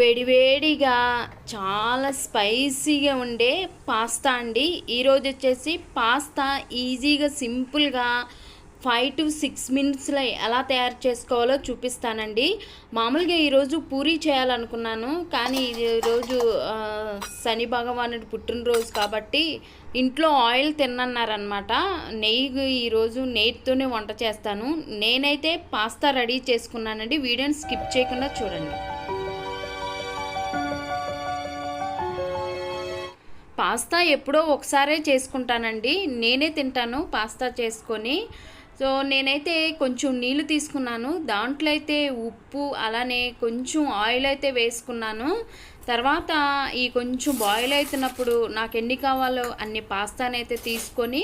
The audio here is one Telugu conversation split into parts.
వేడివేడిగా చాలా స్పైసీగా ఉండే పాస్తా అండి. ఈరోజు వచ్చేసి పాస్తా ఈజీగా సింపుల్గా ఫైవ్ టు సిక్స్ మినిట్స్లో ఎలా తయారు చేసుకోవాలో చూపిస్తానండి. మామూలుగా ఈరోజు పూరీ చేయాలనుకున్నాను కానీ ఈరోజు శని భగవానుడి పుట్టినరోజు కాబట్టి ఇంట్లో ఆయిల్ తిన్నన్నారనమాట నెయ్యి ఈరోజు నెయ్యితోనే వంట చేస్తాను. నేనైతే పాస్తా రెడీ చేసుకున్నానండి. వీడియోని స్కిప్ చేయకుండా చూడండి. పాస్తా ఎప్పుడో ఒకసారే చేసుకుంటానండి. నేనే తింటాను పాస్తా చేసుకొని. సో నేనైతే కొంచెం నీళ్ళు తీసుకున్నాను. దాంట్లో అయితే ఉప్పు అలానే కొంచెం ఆయిల్ అయితే వేసుకున్నాను. తర్వాత ఈ కొంచెం బాయిల్ అవుతున్నప్పుడు నాకు ఎన్ని కావాలో అన్ని పాస్తానైతే తీసుకొని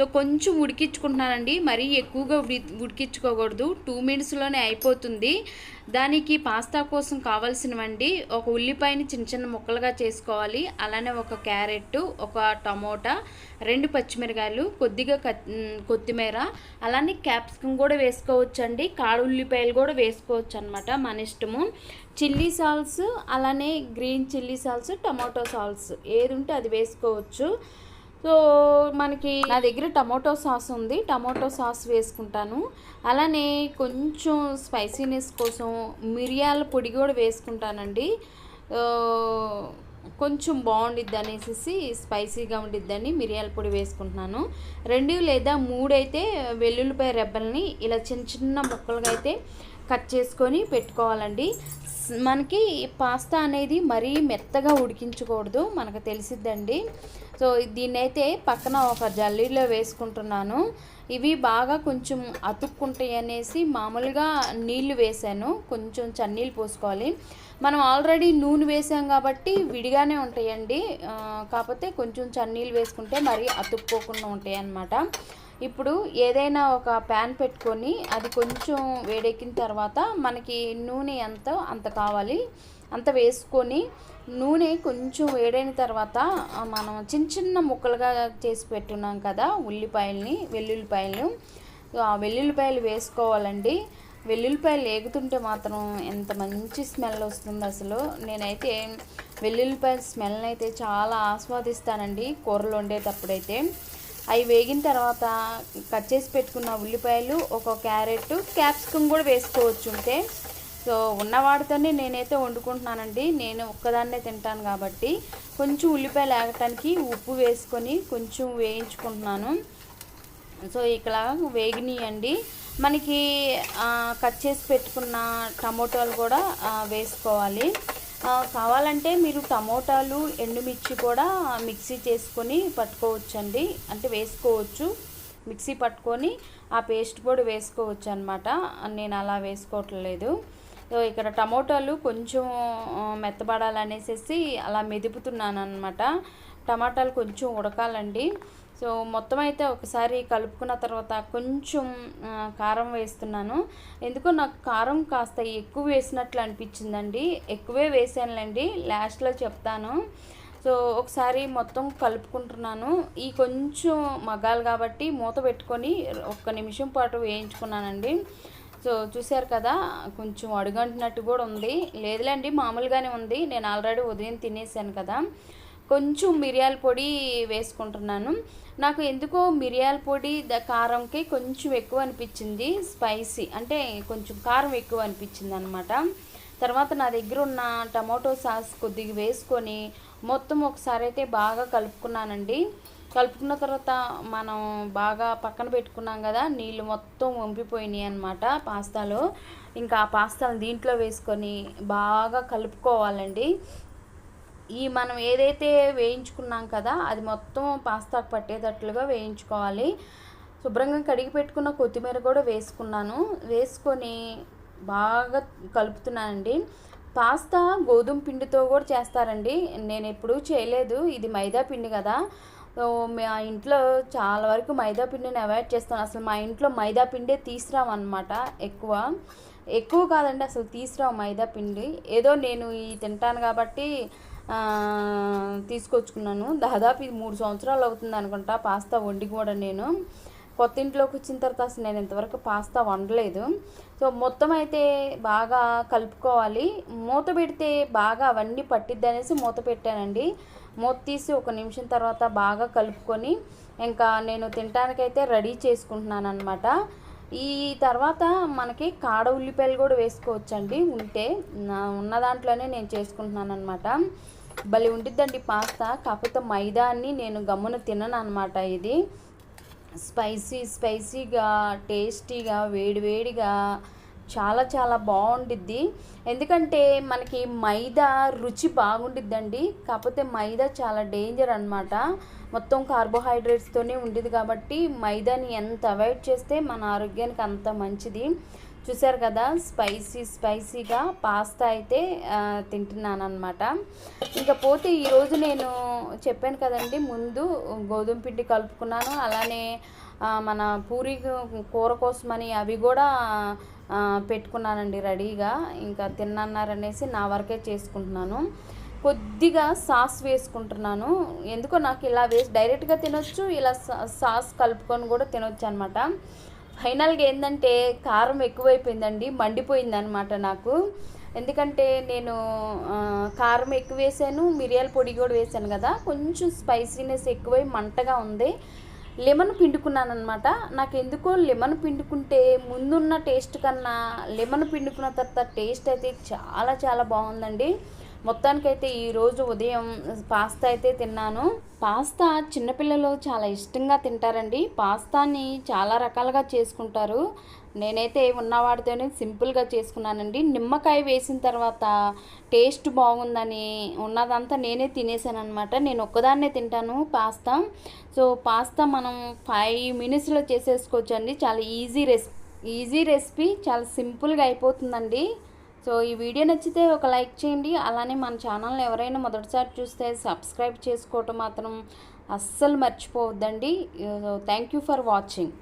సో కొంచెం ఉడికించుకుంటున్నానండి. మరీ ఎక్కువగా ఉడి ఉడికించుకోకూడదు. టూ మినిట్స్లోనే అయిపోతుంది. దానికి పాస్తా కోసం కావాల్సినవండి. ఒక ఉల్లిపాయని చిన్న చిన్న ముక్కలుగా చేసుకోవాలి. అలానే ఒక క్యారెట్ ఒక టమోటా రెండు పచ్చిమిరకాయలు కొద్దిగా కత్- కొత్తిమీర అలానే క్యాప్సికమ్ కూడా వేసుకోవచ్చండి. కాడు ఉల్లిపాయలు కూడా వేసుకోవచ్చు అనమాట మన ఇష్టము. చిల్లీ సాల్స్ అలానే green chilli salts tomato salts ఏది ఉంటే అది వేసుకోవచ్చు. సో మనకి నా దగ్గర టమాటో సాస్ ఉంది. టమాటో సాస్ వేసుకుంటాను. అలానే కొంచెం స్పైసీనెస్ కోసం మిరియాల పొడి కూడా వేసుకుంటానండి. కొంచెం బాగుండిద్ది అనేసి స్పైసీగా ఉండిద్దని మిరియాల పొడి వేసుకుంటున్నాను. రెండు లేదా మూడు అయితే వెల్లుల్లిపాయ రెబ్బల్ని ఇలా చిన్న చిన్న ముక్కలుగా అయితే కట్ చేసుకొని పెట్టుకోవాలండి. మనకి పాస్తా అనేది మరీ మెత్తగా ఉడికించకూడదు మనకు తెలిసిద్దండి. సో దీన్నైతే పక్కన ఒక జల్లీలో వేసుకుంటున్నాను. ఇవి బాగా కొంచెం అతుక్కుంటాయి అనేసి మామూలుగా నీళ్ళు వేసాను. కొంచెం చన్నీళ్ళు పోసుకోవాలి. మనం ఆల్రెడీ నూనె వేసాం కాబట్టి విడిగానే ఉంటాయండి. కాకపోతే కొంచెం చన్నీళ్ళు వేసుకుంటే మరీ అతుక్కోకుండా ఉంటాయి అన్నమాట ఇప్పుడు ఏదైనా ఒక ప్యాన్ పెట్టుకొని అది కొంచెం వేడెక్కిన తర్వాత మనకి నూనె ఎంత అంత కావాలి. అంత వేసుకొని నూనె కొంచెం వేడైన తర్వాత మనం చిన్న చిన్న ముక్కలుగా చేసి పెట్టున్నాం కదా ఉల్లిపాయల్ని వెల్లుల్లిపాయలు. వెల్లుల్లిపాయలు వేసుకోవాలండి. వెల్లుల్లిపాయలు ఏగుతుంటే మాత్రం ఎంత మంచి స్మెల్ వస్తుంది అసలు. నేనైతే వెల్లుల్లిపాయల స్మెల్ని అయితే చాలా ఆస్వాదిస్తానండి కూరలు వండేటప్పుడైతే. అవి వేగిన తర్వాత కట్ చేసి పెట్టుకున్న ఉల్లిపాయలు ఒక క్యారెట్ క్యాప్సికమ్ కూడా వేసుకోవచ్చు ఉంటే. సో ఉన్న వాటితోనే నేనైతే వండుకుంటున్నానండి. నేను ఒక్కదాన్నే తింటాను కాబట్టి కొంచెం ఉల్లిపాయలు వేగటానికి ఉప్పు వేసుకొని కొంచెం వేయించుకుంటున్నాను. సో ఇక్కడ వేగినాయండి. మనకి కట్ చేసి పెట్టుకున్న టమోటాలు కూడా వేసుకోవాలి. కావాలంటే మీరు టమోటాలు ఎండుమిర్చి కూడా మిక్సీ చేసుకొని పట్టుకోవచ్చండి. అంటే వేసుకోవచ్చు. మిక్సీ పట్టుకొని ఆ పేస్ట్ కూడా వేసుకోవచ్చు అనమాట నేను అలా వేసుకోవట్లేదు. ఇక్కడ టమోటాలు కొంచెం మెత్తబడాలనేసేసి అలా మెదుపుతున్నాను అనమాట టమాటాలు కొంచెం ఉడకాలండి. సో మొత్తం అయితే ఒకసారి కలుపుకున్న తర్వాత కొంచెం కారం వేస్తున్నాను. ఎందుకో నాకు కారం కాస్త ఎక్కువ వేసినట్లు అనిపించిందండి. ఎక్కువే వేసానులేండి లాస్ట్లో చెప్తాను. సో ఒకసారి మొత్తం కలుపుకుంటున్నాను. ఈ కొంచెం మగాలు కాబట్టి మూత పెట్టుకొని ఒక్క నిమిషం పాటు వేయించుకున్నానండి. సో చూశారు కదా కొంచెం అడుగంటినట్టు కూడా ఉంది. లేదులేండి మామూలుగానే ఉంది. నేను ఆల్రెడీ ఉదయం తినేసాను కదా. కొంచెం మిరియాల పొడి వేసుకుంటున్నాను. నాకు ఎందుకో మిరియాల పొడి ద కారంకి కొంచెం ఎక్కువ అనిపించింది స్పైసీ. అంటే కొంచెం కారం ఎక్కువ అనిపించింది అనమాట తర్వాత నా దగ్గర ఉన్న టమాటో సాస్ కొద్దిగా వేసుకొని మొత్తం ఒకసారి అయితే బాగా కలుపుకున్నానండి. కలుపుకున్న తర్వాత మనం బాగా పక్కన పెట్టుకున్నాం కదా నీళ్ళు మొత్తం వంపిపోయినాయి అనమాట పాస్తాలో. ఇంకా ఆ పాస్తాను దీంట్లో వేసుకొని బాగా కలుపుకోవాలండి. ఈ మనం ఏదైతే వేయించుకున్నాం కదా అది మొత్తం పాస్తాకు పట్టేటట్లుగా వేయించుకోవాలి. శుభ్రంగా కడిగి పెట్టుకున్న కొత్తిమీర కూడా వేసుకున్నాను. వేసుకొని బాగా కలుపుతున్నానండి. పాస్తా గోధుమ పిండితో కూడా చేస్తారండి. నేను ఎప్పుడూ చేయలేదు. ఇది మైదా పిండి కదా. మా ఇంట్లో చాలా వరకు మైదా పిండిని అవాయిడ్ చేస్తాను. అసలు మా ఇంట్లో మైదా పిండే తీసుకురామన్నమాట ఎక్కువ. ఎక్కువ కాదండి అసలు తీసుకురావు మైదా పిండి. ఏదో నేను ఈ తింటాను కాబట్టి తీసుకొచ్చుకున్నాను. దాదాపు ఇది మూడు సంవత్సరాలు అవుతుంది అనుకుంటా పాస్తా వండి కూడా నేను. కొత్త ఇంట్లోకి వచ్చిన తర్వాత అసలు నేను ఇంతవరకు పాస్తా వండలేదు. సో మొత్తం అయితే బాగా కలుపుకోవాలి. మూత పెడితే బాగా అవన్నీ పట్టిద్ది అనేసి మూత పెట్టానండి. మూత తీసి ఒక నిమిషం తర్వాత బాగా కలుపుకొని ఇంకా నేను తినడానికైతే రెడీ చేసుకుంటున్నాను అనమాట ఈ తర్వాత మనకి కాడ ఉల్లిపాయలు కూడా వేసుకోవచ్చండి. ఉంటే ఉన్న దాంట్లోనే నేను చేసుకుంటున్నాను అనమాట భలే ఉండిద్దండి పాస్తా కాకపోతే మైదాన్ని నేను గమ్మున తినను అనమాట ఇది. స్పైసీ స్పైసీగా టేస్టీగా వేడివేడిగా చాలా చాలా బాగుండిద్ది. ఎందుకంటే మనకి మైదా రుచి బాగుండిద్దండి. కాకపోతే మైదా చాలా డేంజర్ అనమాట మొత్తం కార్బోహైడ్రేట్స్తోనే ఉండేది కాబట్టి మైదాని ఎంత అవాయిడ్ చేస్తే మన ఆరోగ్యానికి అంత మంచిది. చూసారు కదా స్పైసీ స్పైసీగా పాస్తా అయితే తింటున్నాను అనమాట ఇంకా పోతే ఈరోజు నేను చెప్పాను కదండి ముందు గోధుమ పిండి కలుపుకున్నాను. అలానే మన పూరి కూర కోసమని అవి కూడా పెట్టుకున్నానండి రెడీగా. ఇంకా తిన్నన్నారనేసి నా వరకే చేసుకుంటున్నాను. కొద్దిగా సాస్ వేసుకుంటున్నాను. ఎందుకో నాకు ఇలా వేసి డైరెక్ట్గా తినొచ్చు ఇలా సా- సాస్ కలుపుకొని కూడా తినొచ్చు అనమాట ఫైనల్గా ఏంటంటే కారం ఎక్కువైపోయిందండి మండిపోయింది అనమాట నాకు. ఎందుకంటే నేను కారం ఎక్కువ వేసాను మిరియాల పొడి కూడా వేసాను కదా. కొంచెం స్పైసీనెస్ ఎక్కువై మంటగా ఉంది. లెమన్ పిండుకున్నాను అనమాట నాకు ఎందుకో లెమన్ పిండుకుంటే ముందున్న టేస్ట్ కన్నా లెమన్ పిండుకున్న తర్వాత టేస్ట్ అయితే చాలా చాలా బాగుందండి. మొత్తానికైతే ఈరోజు ఉదయం పాస్తా అయితే తిన్నాను. పాస్తా చిన్నపిల్లలు చాలా ఇష్టంగా తింటారండి. పాస్తాని చాలా రకాలుగా చేసుకుంటారు. నేనైతే ఉన్నవాడితోనే సింపుల్గా చేసుకున్నానండి. నిమ్మకాయ వేసిన తర్వాత టేస్ట్ బాగుందని ఉన్నదంతా నేనే తినేసాను అనమాట నేను ఒక్కదాన్నే తింటాను పాస్తా. సో పాస్తా మనం ఫైవ్ మినిట్స్లో చేసేసుకోవచ్చు అండి చాలా ఈజీ రెసిపీ ఈజీ రెసిపీ చాలా సింపుల్గా అయిపోతుందండి. సో ఈ వీడియో నచ్చితే ఒక లైక్ చేయండి. అలానే మన ఛానల్ని ఎవరైనా మొదటిసారి చూస్తే సబ్స్క్రైబ్ చేసుకోవటం మాత్రం అస్సలు మర్చిపోవద్దండి. Thank you for watching.